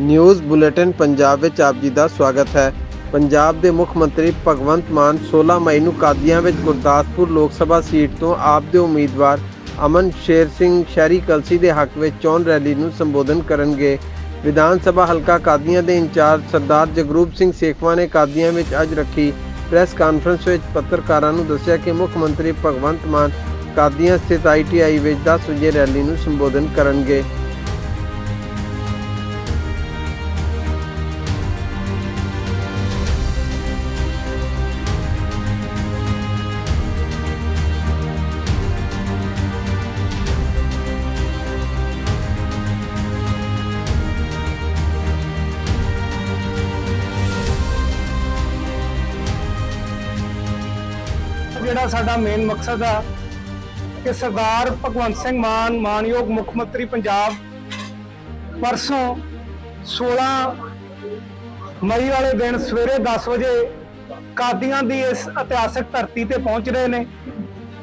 News bulletin Punjab ਵਿੱਚ ਆਪ ਜੀ ਦਾ ਸਵਾਗਤ ਹੈ। ਪੰਜਾਬ ਦੇ ਮੁੱਖ ਮੰਤਰੀ ਭਗਵੰਤ ਮਾਨ 16 ਮਈ ਨੂੰ ਕਾਦੀਆਂ ਵਿੱਚ ਗੁਰਦਾਸਪੁਰ ਲੋਕ ਸਭਾ ਸੀਟ ਤੋਂ ਆਪ ਦੇ ਉਮੀਦਵਾਰ ਅਮਨ ਸ਼ੇਰ ਸਿੰਘ ਸ਼ਹਿਰੀ ਕਲਸੀ ਦੇ ਹੱਕ ਵਿੱਚ ਚੋਣ ਰੈਲੀ ਨੂੰ ਸੰਬੋਧਨ ਕਰਨਗੇ। ਵਿਧਾਨ ਸਭਾ ਹਲਕਾ ਕਾਦੀਆਂ ਦੇ ਇੰਚਾਰਜ ਸਰਦਾਰ ਜਗਰੂਪ ਸਿੰਘ ਸੇਖਵਾ ਨੇ ਕਾਦੀਆਂ ਵਿੱਚ ਅੱਜ ਰੱਖੀ ਪ੍ਰੈਸ ਕਾਨਫਰੰਸ ਵਿੱਚ ਪੱਤਰਕਾਰਾਂ ਨੂੰ ਦੱਸਿਆ ਕਿ ਮੁੱਖ ਮੰਤਰੀ ਭਗਵੰਤ ਮਾਨ ਕਾਦੀਆਂ ਸਥਿਤ ਆਈਟੀਆਈ ਵਿੱਚ 10 ਵਜੇ ਰੈਲੀ ਨੂੰ ਸੰਬੋਧਨ ਕਰਨਗੇ। ਜਿਹੜਾ ਸਾਡਾ ਮੇਨ ਮਕਸਦ ਆ ਕਿ ਸਰਦਾਰ ਭਗਵੰਤ ਸਿੰਘ ਮਾਨ, ਮਾਨਯੋਗ ਮੁੱਖ ਮੰਤਰੀ ਪੰਜਾਬ ਪਰਸੋਂ 16 ਮਈ ਵਾਲੇ ਦਿਨ ਸਵੇਰੇ 10 ਵਜੇ ਕਾਦੀਆਂ ਦੀ ਇਸ ਇਤਿਹਾਸਕ ਧਰਤੀ ਤੇ ਪਹੁੰਚ ਰਹੇ ਨੇ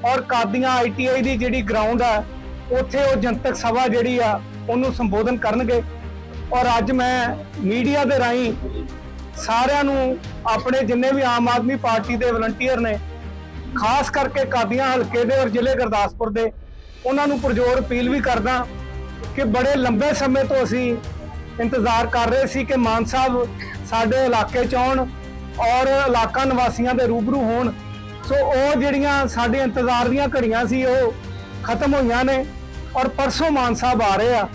ਔਰ ਕਾਦੀਆਂ ਆਈਟੀਆਈ ਦੀ ਜਿਹੜੀ ਗਰਾਊਂਡ ਆ, ਉੱਥੇ ਉਹ ਜਨਤਕ ਸਭਾ ਜਿਹੜੀ ਆ, ਉਹਨੂੰ ਸੰਬੋਧਨ ਕਰਨਗੇ। ਔਰ ਅੱਜ ਮੈਂ ਮੀਡੀਆ ਦੇ ਰਾਹੀਂ ਸਾਰਿਆਂ ਨੂੰ ਆਪਣੇ ਜਿੰਨੇ ਵੀ ਆਮ ਆਦਮੀ ਪਾਰਟੀ ਦੇ ਵਲੰਟੀਅਰ ਨੇ ਖਾਸ ਕਰਕੇ ਕਾਦੀਆਂ ਹਲਕੇ ਦੇ ਔਰ ਜ਼ਿਲ੍ਹੇ ਗੁਰਦਾਸਪੁਰ ਦੇ, ਉਹਨਾਂ ਨੂੰ ਪੁਰਜੋਰ ਅਪੀਲ ਵੀ ਕਰਦਾ ਕਿ ਬੜੇ ਲੰਬੇ ਸਮੇਂ ਤੋਂ ਅਸੀਂ ਇੰਤਜ਼ਾਰ ਕਰ ਰਹੇ ਸੀ ਕਿ ਮਾਨ ਸਾਹਿਬ ਸਾਡੇ ਇਲਾਕੇ ਚ ਆਉਣ ਔਰ ਇਲਾਕਾ ਨਿਵਾਸੀਆਂ ਦੇ ਰੂਬਰੂ ਹੋਣ। ਸੋ ਉਹ ਜਿਹੜੀਆਂ ਸਾਡੇ ਇੰਤਜ਼ਾਰ ਦੀਆਂ ਘੜੀਆਂ ਸੀ, ਉਹ ਖਤਮ ਹੋਈਆਂ ਨੇ ਔਰ ਪਰਸੋਂ ਮਾਨ ਸਾਹਿਬ ਆ ਰਹੇ ਆ।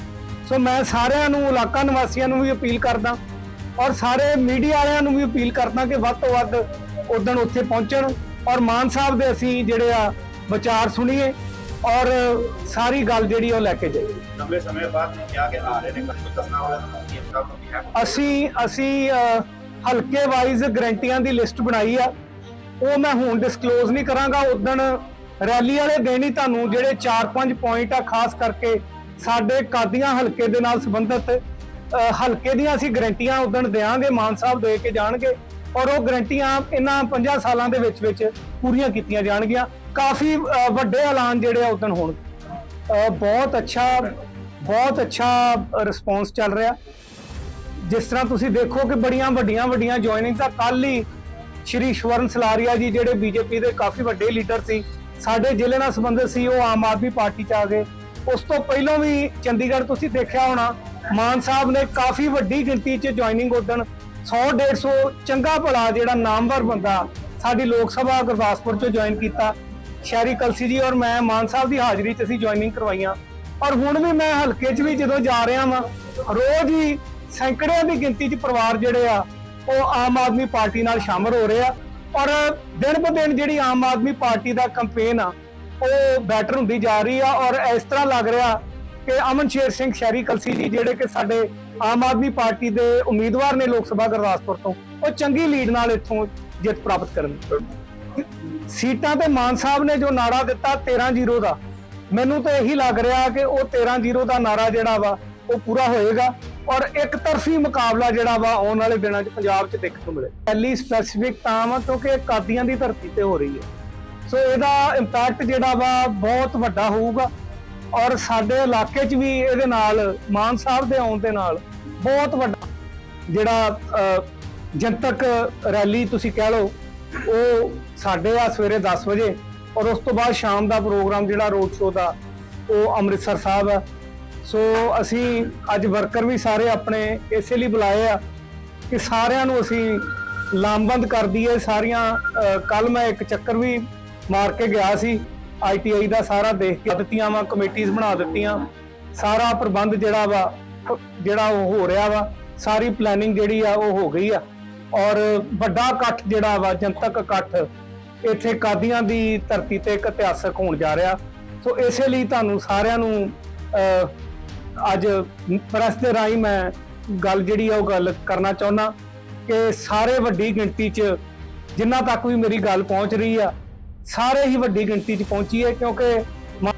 ਸੋ ਮੈਂ ਸਾਰਿਆਂ ਨੂੰ, ਇਲਾਕਾ ਨਿਵਾਸੀਆਂ ਨੂੰ ਵੀ ਅਪੀਲ ਕਰਦਾ ਔਰ ਸਾਰੇ ਮੀਡੀਆ ਵਾਲਿਆਂ ਨੂੰ ਵੀ ਅਪੀਲ ਕਰਦਾ ਕਿ ਵੱਧ ਤੋਂ ਵੱਧ ਉਦੋਂ ਉੱਥੇ ਪਹੁੰਚਣ। ਔਰ ਮਾਨ ਸਾਹਿਬ ਦੇ ਅਸੀਂ ਜਿਹੜੇ ਆ ਵਿਚਾਰ ਸੁਣੀਏ ਔਰ ਸਾਰੀ ਗੱਲ ਜਿਹੜੀ ਉਹ ਲੈ ਕੇ ਜਾਈਏ। ਲੰਬੇ ਸਮੇਂ ਬਾਅਦ ਨੇ ਕਿਹਾ ਕਿ ਆ ਰਹੇ ਨੇ ਕੁਝ ਦੱਸਣਾ ਹੋਵੇ ਤਾਂ ਅਸੀਂ ਅਸੀਂ ਹਲਕੇ ਵਾਈਜ਼ ਗਰੰਟੀਆਂ ਦੀ ਲਿਸਟ ਬਣਾਈ ਆ। ਉਹ ਮੈਂ ਹੁਣ ਡਿਸਕਲੋਜ਼ ਨਹੀਂ ਕਰਾਂਗਾ। ਉਦੋਂ ਰੈਲੀ ਵਾਲੇ ਦਿਨ ਹੀ ਤੁਹਾਨੂੰ ਜਿਹੜੇ 4-5 ਪੁਆਇੰਟ ਆ ਖਾਸ ਕਰਕੇ ਸਾਡੇ ਕਾਦੀਆਂ ਹਲਕੇ ਦੇ ਨਾਲ ਸੰਬੰਧਿਤ ਹਲਕੇ ਦੀਆਂ ਅਸੀਂ ਗਰੰਟੀਆਂ ਉਦੋਂ ਦੇਾਂਗੇ ਮਾਨ ਸਾਹਿਬ ਦੇ ਕੇ ਜਾਣਗੇ। ਔਰ ਉਹ ਗਰੰਟੀਆਂ ਇਹਨਾਂ 50 ਸਾਲਾਂ ਦੇ ਵਿੱਚ ਵਿੱਚ ਪੂਰੀਆਂ ਕੀਤੀਆਂ ਜਾਣਗੀਆਂ। ਕਾਫੀ ਵੱਡੇ ਐਲਾਨ ਜਿਹੜੇ ਆ ਉਦੋਂ ਹੋਣਗੇ। ਬਹੁਤ ਅੱਛਾ ਬਹੁਤ ਅੱਛਾ ਰਿਸਪੌਂਸ ਚੱਲ ਰਿਹਾ। ਜਿਸ ਤਰ੍ਹਾਂ ਤੁਸੀਂ ਦੇਖੋ ਕਿ ਬੜੀਆਂ ਵੱਡੀਆਂ ਵੱਡੀਆਂ ਜੁਆਇਨਿੰਗਸ ਆ ਕੱਲ ਹੀ ਸ਼੍ਰੀ ਸ਼ਵਰਨ ਸਲਾਰੀਆ ਜੀ ਜਿਹੜੇ ਬੀਜੇਪੀ ਦੇ ਕਾਫੀ ਵੱਡੇ ਲੀਡਰ ਸੀ, ਸਾਡੇ ਜ਼ਿਲ੍ਹੇ ਨਾਲ ਸੰਬੰਧਿਤ ਸੀ, ਉਹ ਆਮ ਆਦਮੀ ਪਾਰਟੀ ਚ ਆ ਗਏ। ਉਸ ਤੋਂ ਪਹਿਲਾਂ ਵੀ ਚੰਡੀਗੜ੍ਹ ਤੁਸੀਂ ਦੇਖਿਆ ਹੋਣਾ, ਮਾਨ ਸਾਹਿਬ ਨੇ ਕਾਫੀ ਵੱਡੀ ਗਿਣਤੀ ਚ ਜੁਆਇਨਿੰਗ ਉਦਣ 100 150 ਚੰਗਾ ਭਲਾ ਜਿਹੜਾ ਨਾਮਵਰ ਬੰਦਾ ਸਾਡੀ ਲੋਕ ਸਭਾ ਗੁਰਦਾਸਪੁਰ ਚੋਂ ਜੁਆਇਨ ਕੀਤਾ। ਸ਼ਹਿਰੀ ਕਲਸੀ ਜੀ ਔਰ ਮੈਂ ਮਾਨ ਸਾਹਿਬ ਦੀ ਹਾਜ਼ਰੀ 'ਚ ਅਸੀਂ ਜੁਆਇਨਿੰਗ ਕਰਵਾਈਆਂ। ਔਰ ਹੁਣ ਵੀ ਮੈਂ ਹਲਕੇ 'ਚ ਵੀ ਜਦੋਂ ਜਾ ਰਿਹਾ ਵਾਂ, ਰੋਜ਼ ਹੀ ਸੈਂਕੜਿਆਂ ਦੀ ਗਿਣਤੀ 'ਚ ਪਰਿਵਾਰ ਜਿਹੜੇ ਆ, ਉਹ ਆਮ ਆਦਮੀ ਪਾਰਟੀ ਨਾਲ ਸ਼ਾਮਲ ਹੋ ਰਹੇ ਆ। ਔਰ ਦਿਨ ਬ ਦਿਨ ਜਿਹੜੀ ਆਮ ਆਦਮੀ ਪਾਰਟੀ ਦਾ ਕੈਂਪੇਨ ਆ, ਉਹ ਬੈਟਰ ਹੁੰਦੀ ਜਾ ਰਹੀ ਆ। ਔਰ ਇਸ ਤਰ੍ਹਾਂ ਲੱਗ ਰਿਹਾ ਕਿ ਅਮਨ ਸ਼ੇਰ ਸਿੰਘ ਸ਼ਹਿਰੀ ਕਲਸੀ ਜੀ ਜਿਹੜੇ ਕਿ ਸਾਡੇ ਆਮ ਆਦਮੀ ਪਾਰਟੀ ਦੇ ਉਮੀਦਵਾਰ ਨੇ ਲੋਕ ਸਭਾ ਗੁਰਦਾਸਪੁਰ ਤੋਂ। ਉਹ ਚੰਗੀ ਲੀਡ ਨਾਲ ਇੱਥੋਂ ਜਿੱਤ ਪ੍ਰਾਪਤ ਕਰਨ। ਸੀਟਾਂ ਤੇ ਮਾਨ ਸਾਹਿਬ ਨੇ ਜੋ ਨਾਰਾ ਦਿੱਤਾ 13-0 ਦਾ, ਮੈਨੂੰ ਤਾਂ ਇਹੀ ਲੱਗ ਰਿਹਾ ਕਿ ਉਹ 13-0 ਦਾ ਨਾਰਾ ਜਿਹੜਾ ਵਾ, ਉਹ ਪੂਰਾ ਹੋਏਗਾ ਔਰ ਇੱਕ ਤਰਫੀ ਮੁਕਾਬਲਾ ਜਿਹੜਾ ਵਾ ਆਉਣ ਵਾਲੇ ਦਿਨਾਂ 'ਚ ਪੰਜਾਬ 'ਚ ਦੇਖਣ ਨੂੰ ਮਿਲੇ। ਪਹਿਲੀ ਸਪੈਸੀਫਿਕ ਤਾਂ ਵਾ ਕਿਉਂਕਿ ਕਾਦੀਆਂ ਦੀ ਧਰਤੀ ਤੇ ਹੋ ਰਹੀ ਹੈ। ਸੋ ਇਹਦਾ ਇੰਪੈਕਟ ਜਿਹੜਾ ਵਾ ਬਹੁਤ ਵੱਡਾ ਹੋਊਗਾ। ਔਰ ਸਾਡੇ ਇਲਾਕੇ 'ਚ ਵੀ ਇਹਦੇ ਨਾਲ, ਮਾਨ ਸਾਹਿਬ ਦੇ ਆਉਣ ਦੇ ਨਾਲ ਬਹੁਤ ਵੱਡਾ ਜਿਹੜਾ ਜਨਤਕ ਰੈਲੀ ਤੁਸੀਂ ਕਹਿ ਲਓ, ਉਹ ਸਾਡੇ ਆ ਸਵੇਰੇ 10 ਵਜੇ ਔਰ ਉਸ ਤੋਂ ਬਾਅਦ ਸ਼ਾਮ ਦਾ ਪ੍ਰੋਗਰਾਮ ਜਿਹੜਾ ਰੋਡ ਸ਼ੋਅ ਦਾ, ਉਹ ਅੰਮ੍ਰਿਤਸਰ ਸਾਹਿਬ ਆ। ਸੋ ਅਸੀਂ ਅੱਜ ਵਰਕਰ ਵੀ ਸਾਰੇ ਆਪਣੇ ਇਸੇ ਲਈ ਬੁਲਾਏ ਆ ਕਿ ਸਾਰਿਆਂ ਨੂੰ ਅਸੀਂ ਲਾਮਬੰਦ ਕਰ ਦਈਏ। ਸਾਰੀਆਂ ਕੱਲ ਮੈਂ ਇੱਕ ਚੱਕਰ ਵੀ ਮਾਰ ਕੇ ਗਿਆ ਸੀ ਆਈਟੀਆਈ ਦਾ ਸਾਰਾ ਦੇਖ ਕੇ ਦਿੱਤੀਆਂ ਵਾ, ਕਮੇਟੀਆਂ ਬਣਾ ਦਿੱਤੀਆਂ। ਸਾਰਾ ਪ੍ਰਬੰਧ ਜਿਹੜਾ ਵਾ, ਜਿਹੜਾ ਉਹ ਹੋ ਰਿਹਾ ਵਾ, ਸਾਰੀ ਪਲੈਨਿੰਗ ਜਿਹੜੀ ਆ, ਉਹ ਹੋ ਗਈ ਆ। ਔਰ ਵੱਡਾ ਇਕੱਠ ਜਿਹੜਾ ਵਾ, ਜਨਤਕ ਇਕੱਠ, ਇੱਥੇ ਕਾਦੀਆਂ ਦੀ ਧਰਤੀ ਤੇ ਇੱਕ ਇਤਿਹਾਸਕ ਹੋਣ ਜਾ ਰਿਹਾ। ਸੋ ਇਸੇ ਲਈ ਤੁਹਾਨੂੰ ਸਾਰਿਆਂ ਨੂੰ ਅੱਜ ਪ੍ਰੈਸ ਦੇ ਰਾਹੀਂ ਮੈਂ ਗੱਲ ਜਿਹੜੀ ਆ, ਉਹ ਗੱਲ ਕਰਨਾ ਚਾਹੁੰਦਾ ਕਿ ਸਾਰੇ ਵੱਡੀ ਗਿਣਤੀ 'ਚ ਜਿੰਨਾ ਤੱਕ ਵੀ ਮੇਰੀ ਗੱਲ ਪਹੁੰਚ ਰਹੀ ਆ ਸਾਰੇ ਹੀ ਵੱਡੀ ਗਿਣਤੀ 'ਚ ਪਹੁੰਚੀ ਹੈ ਕਿਉਂਕਿ